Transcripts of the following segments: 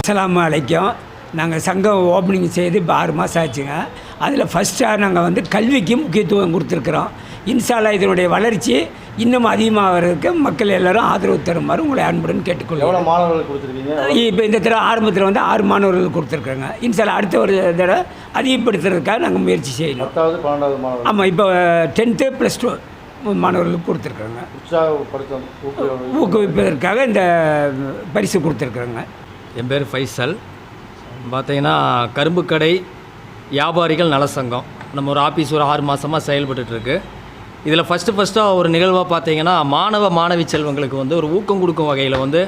அஸ்லாம் அலைக்கும் நாங்கள் சங்கம் ஓப்பனிங் செய்து இப்போ ஆறு மாதம் ஆச்சுங்க. அதில் ஃபஸ்ட்டாக நாங்கள் வந்து கல்விக்கு முக்கியத்துவம் கொடுத்துருக்குறோம். இன்சாலா இதனுடைய வளர்ச்சி இன்னும் அதிகமாகிறதுக்கு மக்கள் எல்லோரும் ஆதரவு தருமாறு உங்களை அன்புடன் கேட்டுக்கொள்ளும் மாணவர்கள் இப்போ இந்த தடவை ஆரம்பத்தில் வந்து ஆறு மாணவர்கள் கொடுத்துருக்குறோங்க இன்சாலா அடுத்த ஒரு தடவை அதிகப்படுத்துறதுக்காக நாங்கள் முயற்சி செய்யணும். ஆமாம் இப்போ டென்த்து ப்ளஸ் டூ மாணவர்களுக்கு கொடுத்துருக்குறோங்க. உற்சாகப்படுத்த ஊக்குவிப்பதற்காக இந்த பரிசு கொடுத்துருக்குறோங்க. என் பேர் ஃபைசல். பார்த்தீங்கன்னா கரும்பு கடை வியாபாரிகள் நல சங்கம். நம்ம ஒரு ஆஃபீஸ் ஒரு ஆறு மாதமாக செயல்பட்டுருக்கு இதில் ஃபஸ்ட்டு ஃபஸ்ட்டாக ஒரு நிகழ்வாக பார்த்தீங்கன்னா மாணவ மாணவி செல்வங்களுக்கு வந்து ஒரு ஊக்கம் கொடுக்கும் வகையில் வந்து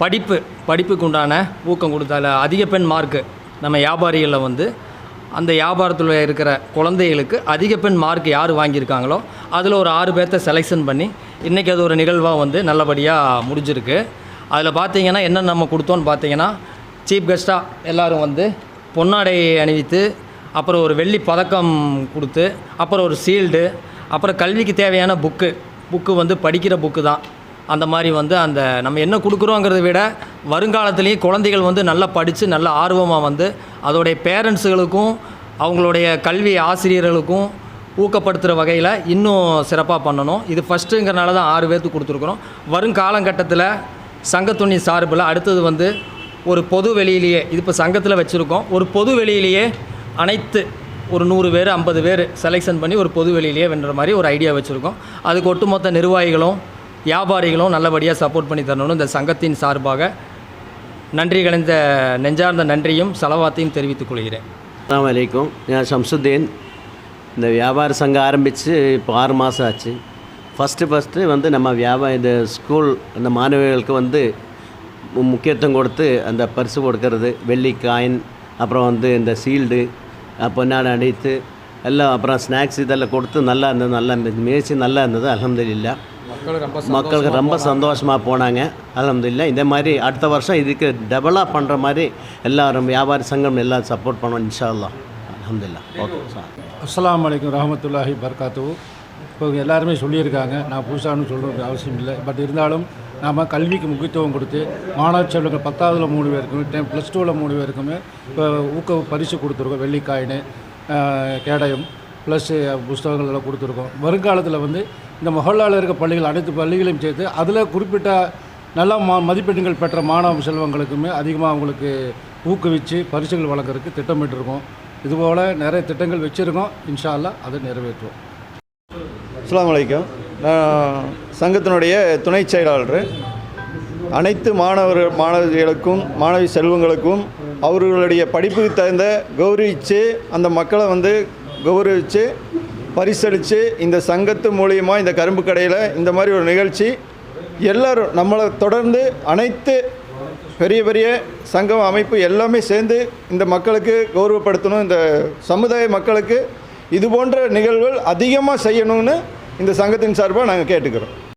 படிப்பு படிப்புக்கு உண்டான ஊக்கம் கொடுத்தால அதிக பெண் மார்க்கு நம்ம வியாபாரிகளில் வந்து அந்த வியாபாரத்தில் இருக்கிற குழந்தைகளுக்கு அதிக பெண் மார்க் யார் வாங்கியிருக்காங்களோ அதில் ஒரு ஆறு பேர்த்த செலெக்ஷன் பண்ணி இன்றைக்கி அது ஒரு நிகழ்வாக வந்து நல்லபடியாக முடிஞ்சிருக்கு. அதில் பார்த்தீங்கன்னா என்ன நம்ம கொடுத்தோன்னு பார்த்தீங்கன்னா சீஃப் கெஸ்ட்டாக எல்லோரும் வந்து பொன்னாடை அணிவித்து அப்புறம் ஒரு வெள்ளி பதக்கம் கொடுத்து அப்புறம் ஒரு சீல்டு அப்புறம் கல்விக்கு தேவையான புக்கு புக்கு வந்து படிக்கிற புக்கு தான். அந்த மாதிரி வந்து அந்த நம்ம என்ன கொடுக்குறோங்கிறத விட வருங்காலத்துலேயும் குழந்தைகள் வந்து நல்லா படித்து நல்ல ஆர்வமாக வந்து அதோடைய பேரண்ட்ஸுகளுக்கும் அவங்களுடைய கல்வி ஆசிரியர்களுக்கும் ஊக்கப்படுத்துகிற வகையில் இன்னும் சிறப்பாக பண்ணணும். இது ஃபஸ்ட்டுங்கிறனால தான் ஆறு பேர்த்துக்கு கொடுத்துருக்குறோம். வருங்காலங்கட்டத்தில் சங்கத்துணி சார்பில் அடுத்தது வந்து ஒரு பொது வெளியிலேயே இது இப்போ சங்கத்தில் வச்சுருக்கோம். ஒரு பொது வெளியிலேயே அனைத்து ஒரு நூறு பேர் ஐம்பது பேர் செலெக்ஷன் பண்ணி ஒரு பொது வெளியிலேயே வென்ற மாதிரி ஒரு ஐடியா வச்சுருக்கோம். அதுக்கு ஒட்டுமொத்த நிர்வாகிகளும் வியாபாரிகளும் நல்லபடியாக சப்போர்ட் பண்ணி தரணும்னு இந்த சங்கத்தின் சார்பாக நன்றி கலைந்த நெஞ்சார்ந்த நன்றியும் செலவாத்தையும் தெரிவித்துக் கொள்கிறேன். அலாம் வலைக்கும் நான் ஷம்சுத்தீன் இந்த வியாபார சங்கம் ஆரம்பித்து இப்போ ஆறு மாதம் ஆச்சு. ஃபஸ்ட்டு ஃபஸ்ட்டு வந்து நம்ம வியாபார இந்த ஸ்கூல் அந்த மாணவிகளுக்கு வந்து முக்கியத்துவம் கொடுத்து அந்த பரிசு கொடுக்கறது வெள்ளி காயின் அப்புறம் வந்து இந்த சீல்டு பொன்னாடை அடித்து எல்லாம் அப்புறம் ஸ்நாக்ஸ் இதெல்லாம் கொடுத்து நல்லா இருந்தது நல்லா இருந்தது. முயற்சி நல்லா இருந்தது அலமதுல்லா மக்களுக்கு ரொம்ப சந்தோஷமாக போனாங்க. அலமதுல்லா இந்த மாதிரி அடுத்த வருஷம் இதுக்கு டெவலப் பண்ணுற மாதிரி எல்லாரும் வியாபாரி சங்கம் எல்லாம் சப்போர்ட் பண்ணுவோம் இன்ஷா அல்லாஹ் அல்ஹம்துலில்லாஹ் ஓகே சார் அஸ்ஸலாமு அலைக்கும் ரஹமத்துல்லாஹி பர்காத்து இப்போ எல்லாருமே சொல்லியிருக்காங்க நான் புதுசானு சொல்கிறது அவசியம் இல்லை. பட் இருந்தாலும் நாம் கல்விக்கு முக்கியத்துவம் கொடுத்து மாணவ செல்வங்கள் பத்தாவதுல மூணு பேருக்குமே டென் ப்ளஸ் டூவில் மூணு பேருக்குமே இப்போ ஊக்க பரிசு கொடுத்துருக்கோம் வெள்ளிக்காயின் கேடயம். ப்ளஸ் புஸ்தகங்கள் எல்லாம் கொடுத்துருக்கோம். வருங்காலத்தில் வந்து இந்த மொஹல்லாவில் இருக்க பள்ளிகள் அனைத்து பள்ளிகளையும் சேர்த்து அதில் குறிப்பிட்ட நல்ல மா மதிப்பெண்கள் பெற்ற மாணவ செல்வங்களுக்குமே அதிகமாக அவங்களுக்கு ஊக்குவித்து பரிசுகள் வழங்குறதுக்கு திட்டமிட்டிருக்கோம். இதுபோல் நிறைய திட்டங்கள் வச்சுருக்கோம். இன்ஷால்லா அதை நிறைவேற்றுவோம். அஸ்லாம் வலைக்கம் நான் சங்கத்தினுடைய துணை செயலாளர். அனைத்து மாணவர் மாணவிகளுக்கும் மாணவி செல்வங்களுக்கும் அவர்களுடைய படிப்புக்கு தகுந்த கௌரவித்து அந்த மக்களை வந்து கௌரவித்து பரிசளித்து இந்த சங்கத்து மூலியமாக இந்த கரும்பு கடையில் இந்த மாதிரி ஒரு நிகழ்ச்சி எல்லோரும் நம்மளை தொடர்ந்து அனைத்து பெரிய பெரிய சங்கம் அமைப்பு எல்லாமே சேர்ந்து இந்த மக்களுக்கு கௌரவப்படுத்தணும். இந்த சமுதாய மக்களுக்கு இது போன்ற நிகழ்வுகள் அதிகமாக செய்யணும்னு இந்த சங்கத்தின் சார்பாக நாங்கள் கேட்டுக்கிறோம்.